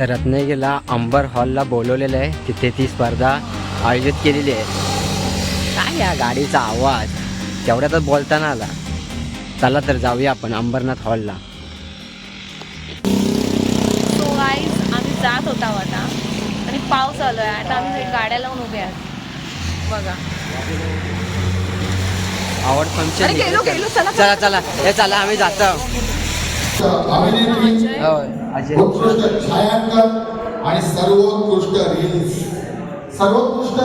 रत्नागिरीला अंबर हॉलला बोलवलेलं आहे. तिथे ती स्पर्धा आयोजित केलेली आहे. काय या गाडीचा आवाज? तेवढ्यातच बोलताना आला. चला तर जाऊया आपण अंबरनाथ हॉलला. गाईज आम्ही जात होता आता. आणि पाऊस आलो आहे आता आम्ही गाड्या लावून उभे आहात. बघा. आवड फंक्शन चला चला. चला. हे चला आम्ही जातो. अभिनेत्री उत्कृष्ट छायांकन आणि सर्वोत्कृष्ट रील्स सर्वोत्कृष्ट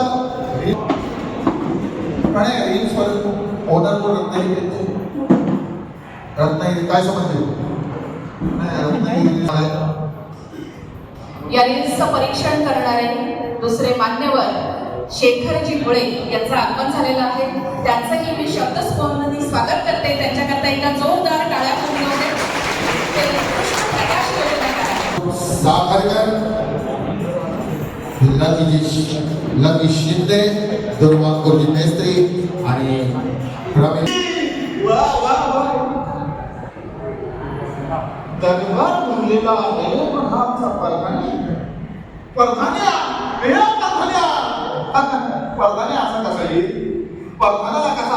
प्रणय रील्स वर ओनर कोण रत्नागिरी येते. रत्नागिरी काय समजते. या रील्सचं परीक्षण करणारे दुसरे मान्यवर शेखरजी मुळे यांचं आगमन झालेलं आहे. त्यांचंही मी शब्दस्फोरणाने स्वागत करते. त्यांच्याकरता एका जोरदार टाळ्या फुटवते ते उत्कृष्ट प्रकाश योजनाकार आहेत. साखरकर लकी लकी शिंदे दुर्वा मेस्त्री आणि रमेश दरबार भरलेला आहे पण हा आमचा परधानी परधान्या वेळा परधान्या परधान्या असा कसा येईल? परधान्याला कसा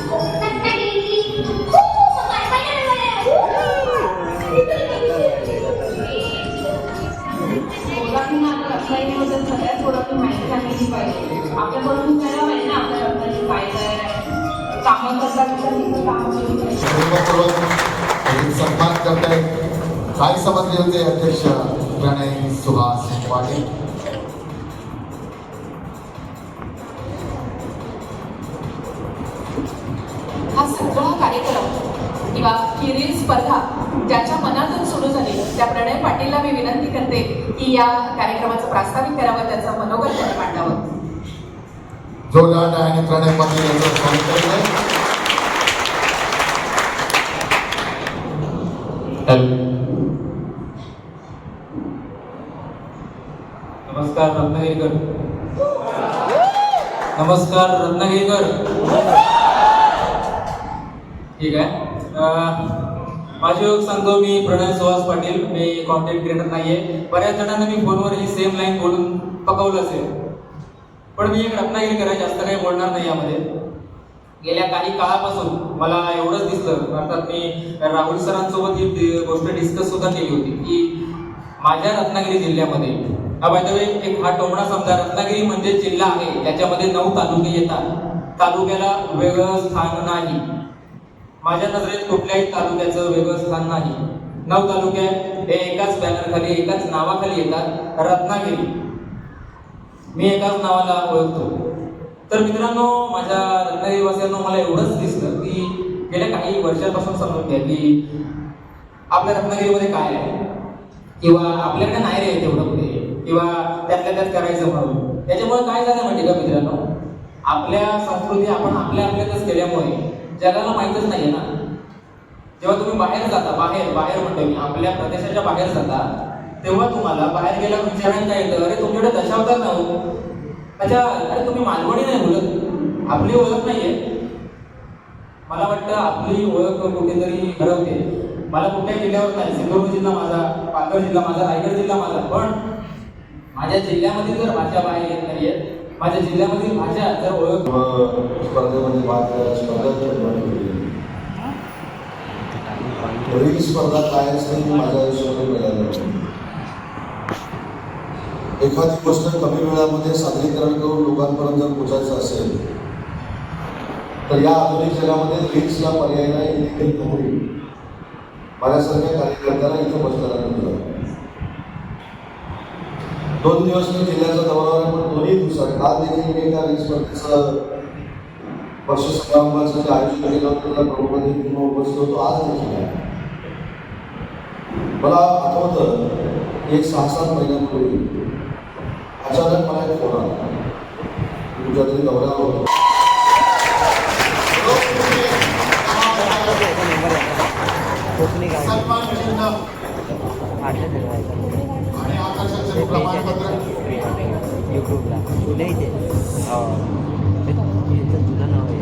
थोडं माहिती सांगायची पाहिजे. आपल्याकडून करायला पाहिजे ना आपल्या रत्नागिरी काय काय कामं करतात सन्मान करताय. काय समजले होते अध्यक्ष प्रणय सुहास पाटील? हा सगळा कार्यक्रम किंवा ही रील स्पर्धा ज्याच्या मनातून सुरू झाली त्या प्रणय पाटीलला मी विनंती करते की या कार्यक्रमाचं प्रास्ताविक करावं त्याचं मनोगत त्यांनी मांडावं. जोरदार आणि प्रणय पाटील यांचं स्वागत नमस्कार रत्नागिरीकर. नमस्कार रत्नागिरीकर. ठीक आहे? माझे ओळख सांगतो मी प्रणय सुहास पाटील. मी कॉन्टेंट क्रिएटर नाहीये. बऱ्याच जणांना मी फोनवर ही सेम लाईन बोलून पकवलं असेल पण मी एक रत्नागिरीकर आहे जास्त काही बोलणार नाही यामध्ये. गेल्या काही काळापासून मला एवढंच दिसलं. अर्थात मी राहुल सरांसोबत ही गोष्ट डिस्कस सुद्धा केली होती की माझ्या रत्नागिरी जिल्ह्यामध्ये. हा बाय एक हा टोमणा समजा रत्नागिरी म्हणजे जिल्हा आहे त्याच्यामध्ये नऊ तालुके येतात. तालुक्याला वेगळं स्थान नाही. माझ्या नजरेत कुठल्याही तालुक्याचं वेगळं स्थान नाही. नऊ तालुके हे एकाच बॅनरखाली एकाच नावाखाली येतात रत्नागिरी. मी एकाच नावाला ओळखतो. तर मित्रांनो माझ्या रत्नागिरीवासियांनो मला एवढंच दिसलं की गेल्या काही वर्षापासून समजून घ्या की आपल्या रत्नागिरीमध्ये काय आहे? किंवा आपल्याकडे नाही रे तेवढं पुढे. किंवा त्यातल्या त्यात करायचं म्हणून. त्याच्यामुळे काय झालं माहिती का मित्रांनो? आपल्या संस्कृती आपण आपल्या आपल्यातच केल्यामुळे जगाला माहीतच नाहीये ना. जेव्हा तुम्ही बाहेर जाता बाहेर बाहेर म्हणतो मी आपल्या प्रदेशाच्या बाहेर जाता तेव्हा तुम्हाला बाहेर गेल्यावर विचारायला काय येतं अरे तुमच्याकडे दशावतार ना हो. अच्छा अरे तुम्ही मालवणी नाही बोलत. आपली ओळख नाहीये. मला वाटतं आपली ओळख कुठेतरी हरवते मला कुठल्या जिल्ह्यावर नाही सिंधुदुर्ग जिल्हा माझा पालघर जिल्हा माझा रायगड जिल्हा माझा पण माझ्या जिल्ह्यामध्ये जर भाषा बाहेर येत आहेत माझ्या जिल्ह्यामधील माझ्या जर ओळख स्पर्धेमध्ये भाग स्पर्धा स्पर्धा काय असते माझ्या आयुष्यामध्ये मिळालं एखादी गोष्ट कमी वेळामध्ये सादरीकरण करून लोकांपर्यंत जर पोचायचं असेल तर या आधुनिक जगामध्ये रील्सला पर्याय नाही ही देखील खबरी माझ्यासारख्या कार्यकर्त्याला इथं बसताना दोन दिवस मी जिल्ह्याचा दौऱ्यावर आहे, पण दोन्ही दिवसात. काल देखील मी एका रील स्पर्धेचं वर्ष समारंभाचं जे आयोजन केलं होतं त्याला प्रमुखांनी पूर्ण उपस्थित होतो आज देखील आहे. मला आठवतं एक सहा सात महिन्यांपूर्वी अचानक मला एक फोन आला. कुठच्या तरी दौऱ्यावर होतो. सन्मान चिन्ह आणि आकर्षणाचं प्रमाणपत्र युट्यूबला तुला इथे हो याचं तुझं नाव आहे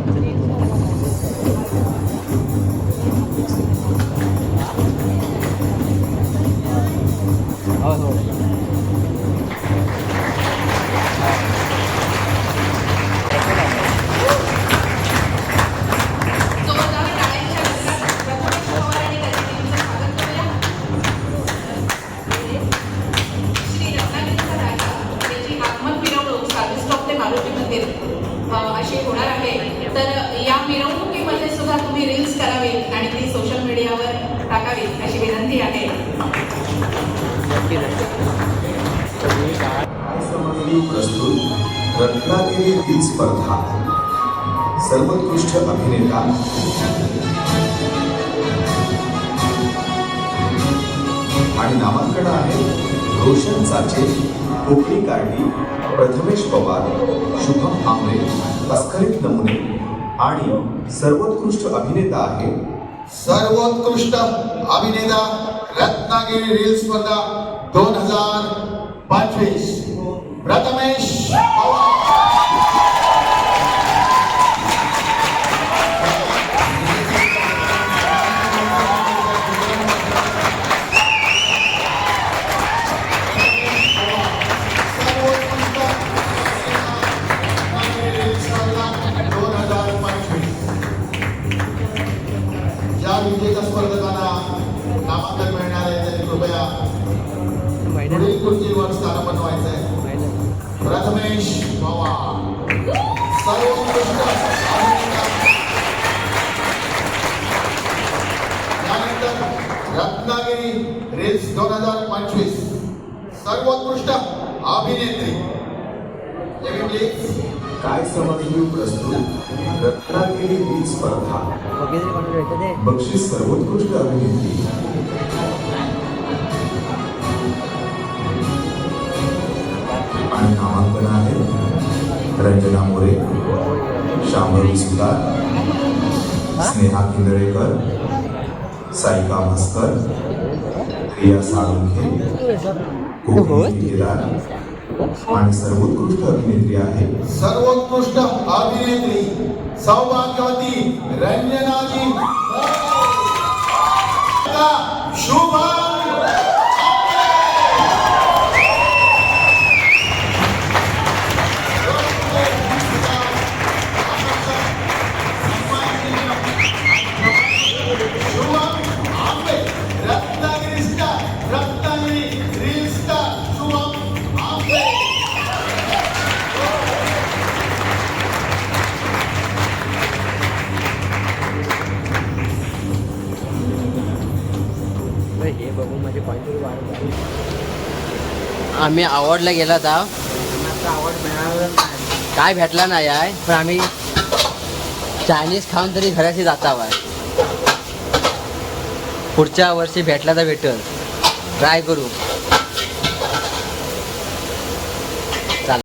रत्नागिरी रील स्पर्धा. सर्वोत्कृष्ट अभिनेता. आणि नामांकन आहे रोशन साचे कोकणी कार्डी प्रथमेश पवार शुभम आंबे अस्खलित नमुने आणि सर्वोत्कृष्ट अभिनेता आहे सर्वोत्कृष्ट अभिनेता रत्नागिरी रील स्पर्धा दोन हजार पंचवीस. प्रथमेश! प्रथमेश पवार सर्वोत्कृष्ट. त्यानंतर रत्नागिरी रील्स दोन हजार पंचवीस सर्वोत्कृष्ट अभिनेत्री. काय समजली प्रस्तुत रत्नागिरी रील स्पर्धा बक्षीस सर्वोत्कृष्ट अभिनेत्री आणि नामांकन आहे. रंजना मोरे शांभवी सुतार स्नेहा किंदळेकर साईका म्हस्कर प्रिया साळुंखे कोकिल केदार आणि सर्वोत्कृष्ट अभिनेत्री आहे. सर्वोत्कृष्ट अभिनेत्री सौभाग्यवती रंजनाजी. शुभ आम्ही आवडला गेला होता आवड मिळाला काय भेटला नाही आहे पण आम्ही चायनीज खाऊन तरी घराशी जाता आहे पुढच्या वर्षी भेटला तर भेटल. ट्राय करू.